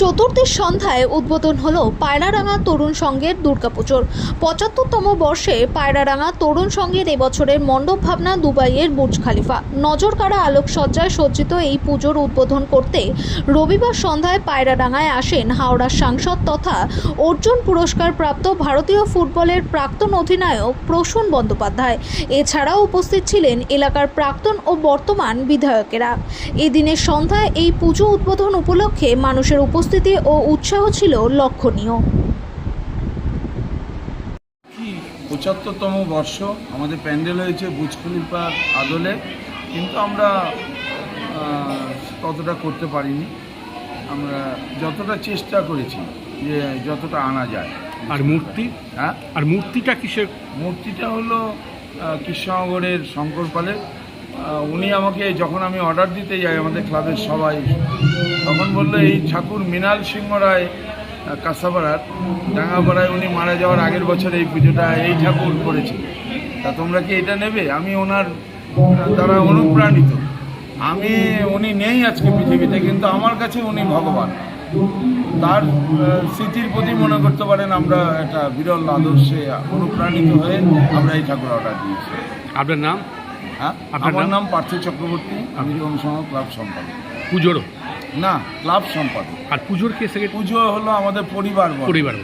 চতুর্থীর সন্ধ্যায় উদ্বোধন হলো পায়রারাঙা তরুণ সংঘের দুর্গাপুজোর। পঁচাত্তরতম বর্ষে পায়রারাঙা তরুণ সংঘের এবছরের মণ্ডপ ভাবনা দুবাইয়ের বুর্জ খালিফা। নজরকাড়া আলোকসজ্জায় সজ্জিত এই পুজোর উদ্বোধন করতে রবিবার সন্ধ্যায় পায়রারাঙায় আসেন হাওড়ার সাংসদ তথা অর্জুন পুরস্কার প্রাপ্ত ভারতীয় ফুটবলের প্রাক্তন অধিনায়ক প্রসূন বন্দ্যোপাধ্যায়। এছাড়াও উপস্থিত ছিলেন এলাকার প্রাক্তন ও বর্তমান বিধায়কেরা। এদিনের সন্ধ্যায় এই পুজো উদ্বোধন উপলক্ষে মানুষের উপস্থিতি ও উৎসাহ ছিল লক্ষণীয়। পঁচাত্তরতম বর্ষ আমাদের প্যান্ডেল হয়েছে বুজ খলিফার আদলে কিন্তু আমরা ততটা করতে পারিনি। আমরা যতটা চেষ্টা করেছি যে যতটা আনা যায়। আর মূর্তি? হ্যাঁ? আর মূর্তিটা কিসের? মূর্তিটা হলো কৃষ্ণনগরের শঙ্কর পালের আহ, উনি আমাকে যখন আমি অর্ডার দিতে যাই আমাদের ক্লাবের সবাই, তখন বলল, এই ঠাকুর মৃণাল সিংহ রায় কাঁসাপাড়ার। ডাঙ্গাপাড়ায় উনি মারা যাওয়ার আগের বছর এই পুজোটা এই ঠাকুর করেছে। তা তোমরা কি এটা নেবে? আমি ওনার দ্বারা অনুপ্রাণিত। আমি, উনি নেই আজকে পৃথিবীতে, কিন্তু আমার কাছে উনি ভগবান। তার স্মৃতির প্রতি মনে করতে পারেন আমরা একটা বিরল আদর্শে অনুপ্রাণিত হয়ে আমরা এই ঠাকুর অর্ডার দিয়েছি। আপনার নাম? হ্যাঁ? আপনার আমার নাম? পার্থ চক্রবর্তী আমি অনুসরণ ক্লাব সম্পাদক। পুজোর না ক্লাব সম্পাদক। আর পুজোর কে পুজো হলো আমাদের পরিবার। পরিবার